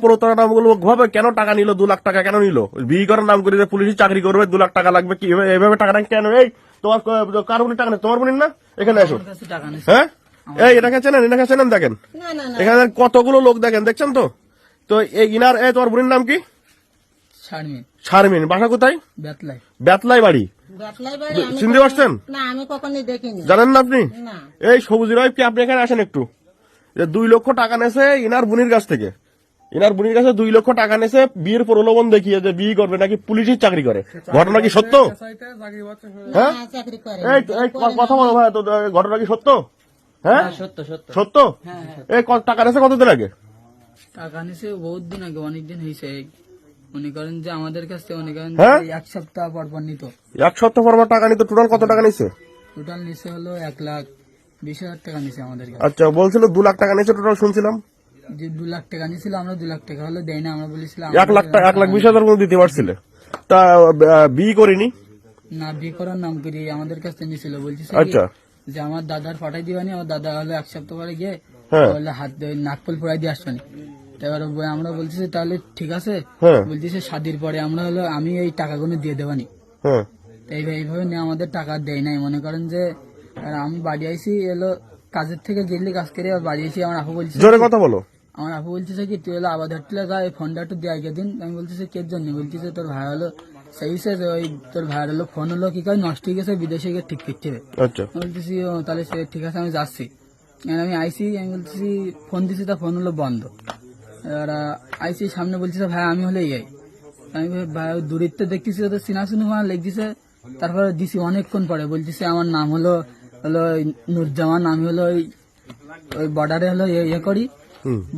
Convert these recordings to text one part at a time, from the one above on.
প্রতারণামূলক ভাবে কেন টাকা নিল? দু লাখ টাকা কেন নিল? বিয়ে করার নাম করে যে পুলিশই চাকরি করবে দু লাখ টাকা লাগবে কি? এভাবে- টাকাটা কেন? এই তোমার কার বোনের টাকা নেই তোমার বোনের না? এখানে টাকা নেই। হ্যাঁ? এই এটাকে চেনেন এটাকে চেনেন দেখেন। না না না। এখানে কতগুলো লোক দেখেন দেখছেন তো? তো এই ইনার এ তোমার বোনের নাম কি? শারমিন। শারমিন। বাসা কোথায়? বেতলাই। বেতলাই বাড়ি। চিনতে পারছেন? না আমি কখনই দেখিনি। জানেন না আপনি? এই সবুজ রায় কি আপনি এখানে আসেন একটু। দুই লক্ষ টাকা নেছে ইনার বুনির কাছ থেকে। ইনার বুনির কাছে দুই লক্ষ টাকা নেছে বিয়ের প্রলোভন দেখিয়ে যে বিয়ে করবে নাকি পুলিশের চাকরি করে। ঘটনা কি সত্য? হ্যাঁ? কথা বলো ভাই ঘটনা কি সত্য? হ্যাঁ? সত্য সত্য। সত্য? হ্যাঁ হ্যাঁ এই টাকা নেছে কতদিন আগে? টাকা নিছে বহুত দিন আগে অনেক দিন হয়েছে মনে করেন যে আমাদের কাছ থেকে মনে করেন হ্যাঁ? এক সপ্তাহ পর পর নিত। এক সপ্তাহ পর পর টাকা নিতে টোটাল কত টাকা নিছে? টোটাল নিছে হলো এক লাখ বিশ হাজার টাকা নিছে আমাদের আচ্ছা বলছিল দু লাখ টাকা নিছে টোটাল শুনছিলাম। যে দু লাখ টাকা নিছিল আমরা দু লাখ টাকা হলো দেয় না আমরা বলেছিলাম এক লাখ টাকা এক লাখ বিশ হাজার মতো দিতে পারছিলে। তা আহ, বিয়ে করিনি? না বিয়ে করার নাম করি আমাদের কাছ নিছিল বলছি আচ্ছা। যে আমার দাদার পাঠাই দিবানি আমার দাদা হলো এক সপ্তাহ পরে গিয়ে হ্যাঁ। বললে হাত দিয়ে নাকফুল পড়াই দিয়ে আসবানি এবার ব- আমরা বলছি তাহলে ঠিক আছে? হ্যাঁ। বলছি যে শাদির পরে আমরা হলো আমি এই টাকাগুলো দিয়ে দেবানি হ্যাঁ। এইভাবে নিয়ে আমাদের টাকা দেয় নাই। মনে করেন যে আর আমি বাড়ি আইসি এলো কাজের থেকে গেলি কাজ করে বাড়ি এসে আমার আপু বলছে জোরে কথা বলো। আমার আপু বলতেছে কি তুই হলো আবার ধরতে যা এই ফোনটা একটু দিয়ে আগে দিন। আমি বলতেছি কে জন্য? বলতেছে তোর ভাই হলো সেই সে ওই তোর ভাইয়ের হলো ফোন হলো কি করে নষ্ট হয়ে গেছে বিদেশে গিয়ে ঠিক করতে হবে। আচ্ছা। বলতেছি ও তাহলে সে ঠিক আছে আমি যাচ্ছি। আর আমি আইসি আমি বলতেছি ফোন দিছি তা ফোন হলো বন্ধ। এবার আইসি সামনে বলতেছে ভাই আমি হলে এই। আমি ভাই দূরিত্ব দেখতেছি তো চিনা শুনি আমার লেগেছে। তারপরে দিছি অনেকক্ষণ পরে বলতেছে আমার নাম হলো হলো নুরজামান আমি হলো ওই ওই বর্ডারে হলো ইয়ে করি।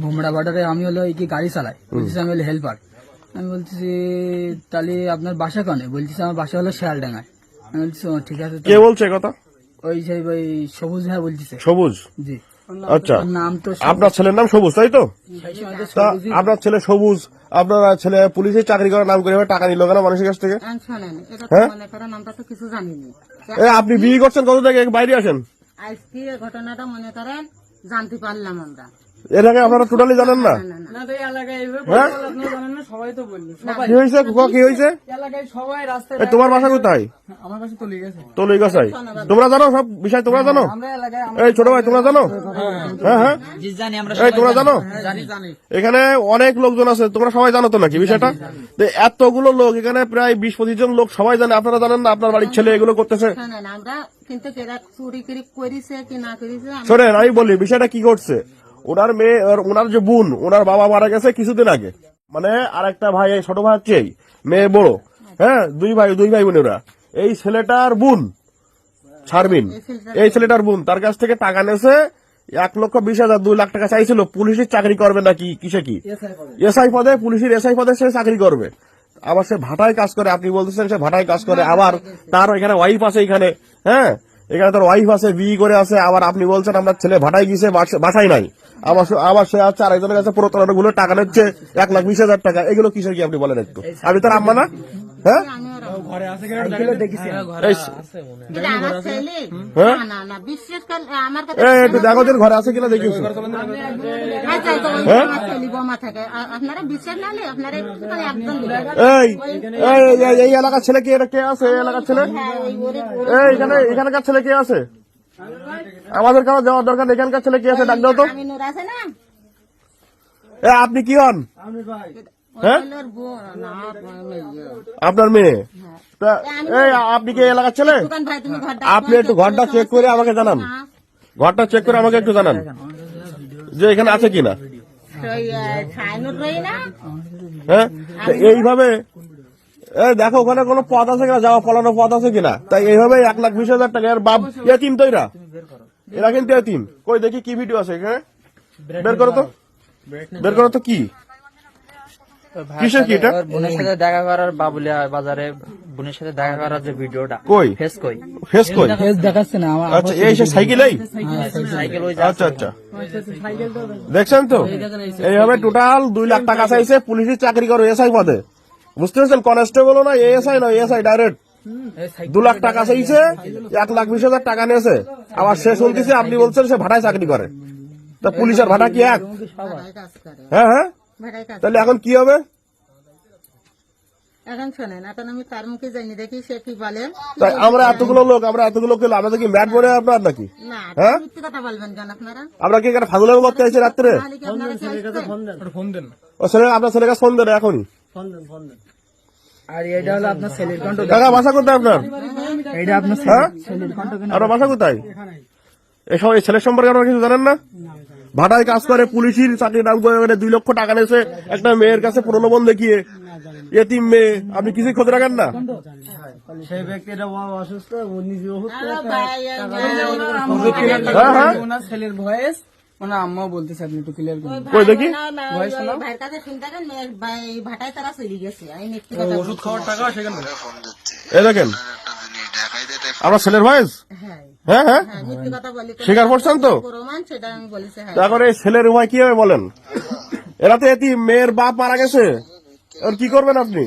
ভুমড়া বর্ডারে আমি হলো এই কি গাড়ি চালাই। বলতেছি আমি হলো হেল্পার আমি বলতেছি তাহলে আপনার বাসা কনে? বলতেছি আমার বাসা হলো শিয়ালডাঙ্গায়। আমি বলছি ঠিক আছে কে বলছে কথা? ওই সেই ওই সবুজ ভাই বলতেছে। সবুজ? জি। আচ্ছা। নাম তো আপনার ছেলের নাম সবুজ তাই তো? আপনার ছেলে সবুজ আপনার ছেলে পুলিশে চাকরি করার নাম করে টাকা নিল কেন মানুষের কাছ থেকে? হ্যাঁ? আপনি বিয়ে করছেন কত থেকে? বাইরে আসেন। আজকে ঘটনাটা মনে করেন জানতে পারলাম আমরা। এর আগে আপনারা টোটালি জানেন না? না না না। তো এই এলাকায় এইভাবে হ্যাঁ? আপনারা জানেন না সবাই তো বলল কি হয়েছে ক- কি হয়েছে? এলাকায় সবাই রাস্তায় এ, তোমার বাসা কোথায়? গেছাই তোমরা জানো সব বিষয় তোমরা জানো? এই ছোট ভাই তোমরা জানো? হ্যাঁ হ্যাঁ। জি জানি আমরা এই তোমরা জানো। জানি? জানি। এখানে অনেক লোকজন আছে তোমরা সবাই জানো তো নাকি বিষয়টা? এতগুলো লোক এখানে প্রায় বিশ পঁচিশ জন লোক সবাই জানে আপনারা জানেন না আপনার বাড়ির ছেলে এগুলো করতেছে? শোনেন কিন্তু চুরি করিছে কি না করিছে আমি- শোনেন আমি বলি বিষয়টা কি করছে ওনার মেয়ে আর ওনার যে বোন ওনার বাবা মারা গেছে কিছুদিন আগে। মানে আরেকটা ভাই এই ছোট ভাই হচ্ছে মেয়ে বড়। হ্যাঁ দুই ভাই দুই ভাই বোনেরা এই ছেলেটার বোন ছাড়বিন। এই ছেলেটার বোন তার কাছ থেকে টাকা নেছে এক লক্ষ বিশ হাজার দুই লাখ টাকা চাইছিল। পুলিশের চাকরি করবে নাকি? কিসে কি? এসআই পদে। পুলিশের এসআই পদে সে চাকরি করবে। আবার সে ভাটায় কাজ করে আপনি বলতেছেন সে ভাটায় কাজ করে। আবার তার এখানে ওয়াইফ আছে এখানে হ্যাঁ? এখানে তার ওয়াইফ আছে বিয়ে করে আছে। আবার আপনি বলছেন আপনার ছেলে ভাটায় গিয়েছে বাস- বাসায় নাই। আবার সে- আবার সে আছে আরেকজনের কাছে প্রতারণা গুলো টাকা নিচ্ছে এক লাখ বিশ হাজার টাকা। এগুলো কিসের কি আপনি বলেন একটু? আমি তার আম্মা না? হ্যাঁ? এটা হ্যাঁ? না না না বিশ্বাস করে আমার কথা এই একটু দেখো যে ঘরে আছে কিনা দেখিস আচ্ছা, ওই হ্যাঁ? এই এলাকার ছেলে কে কে আছে? এই এলাকার ছেলে? এখানে এখানকার ছেলে কে আছে? আমাদের কারও যাওয়ার দরকার। এখানকার ছেলে কি আছে? ডাক দাও তো। আপনি কি হন? হ্যাঁ? ওই ওর বোন, না, মেয়ে। আপনার মেয়ে? তা এই আপনি কি এই এলাকার ছেলে? দোকান ভাই তুমি ঘরটা আপনি একটু ঘরটা চেক করে আমাকে জানান। ঘরটা চেক করে আমাকে একটু জানান। যে এখানে আছে কিনা? হ্যাঁ? এইভাবে এ দেখো ওখানে কোনো পথ আছে কিনা? যাওয়া ফলানো পথ আছে কিনা? তাই এইভাবে এক লাখ বিশ হাজার টাকা। এর বাপ এতিম তো এরা। এরা কিন্তু এতিম। কই দেখি কি ভিডিও আছে এখানে? বের করো তো। বের করো তো কি? কিসের কি এটা? বোনের সাথে দেখা করার বাবুলিয়া বাজারে বোনের সাথে দেখা করার যে ভিডিওটা কই? ফেস কই? ফেস কই? ফেস দেখাচ্ছে না আমার আচ্ছা এই সে সাইকেলেই? সাইকেল ওই আচ্ছা আচ্ছা। দেখছেন তো? এইভাবে টোটাল দুই লাখ টাকা চাইছে পুলিশের চাকরি করো এসআই পদে। বুঝতে পারছেন? কনস্টেবল না এএসআই না এসআই ডাইরেক্ট দু লাখ টাকা চাইছে এক লাখ বিশ হাজার টাকা নিয়েছে। আবার সে শুনতেছে আপনি বলছেন সে ভাটায় চাকরি করে। তা পুলিশের ভাটা কি এক? হ্যাঁ হ্যাঁ। তাহলে এখন কি হবে? এখন শোনেন এখন আমি তার মুখে যাইনি দেখি সে কি বলে। তাই আমরা এতগুলো লোক আমরা এতগুলো লোক আমাদের কি ম্যাট মনে আপনার নাকি? হ্যাঁ? কথা বলবেন কেন আপনারা? আমরা কি এখানে ফাজুলামি করতে এসেছি রাত্রে? ও ছেলে আপনার ছেলেকে ফোন দেন এখনই। আর এটা হলো আপনার ছেলের কণ্ঠ। কাকা বাসা কোথায় আপনার? এটা আপনার হ্যাঁ? ছেলের কণ্ঠ কেন? বাসা কোথায়? এসব এই ছেলের সম্পর্কে আপনারা কিছু জানেন না? ভাটায় কাজ করে পুলিশের চাকরি নাম করে দুই লক্ষ টাকা নিয়েছে। একটা মেয়ের কাছে প্রলোভন দেখিয়ে। এতিম মেয়ে আপনি কিছুই খোঁজ রাখেন না? সেই ব্যক্তিটা অসুস্থ নিজে আরে হ্যাঁ হ্যাঁ। ছেলের ভয়েস ওনার আম্মাও বলতেছে আপনি একটু ক্লিয়ার করুন কই দেখি? ভাইয়ের কাছে শুনতে ভাই- ভাটায় তারা চলে গেছে আমি কথা ওষুধ খাওয়ার টাকা এই দেখেন। আপনার ছেলের ভয়েস হ্যাঁ। হ্যাঁ হ্যাঁ? হ্যাঁ স্বীকার করছেন তো? হ্যাঁ। তারপরে ছেলের উপায় কি হবে বলেন? এরা তো এতি মেয়ের বাপ মারা গেছে। আর কি করবেন আপনি?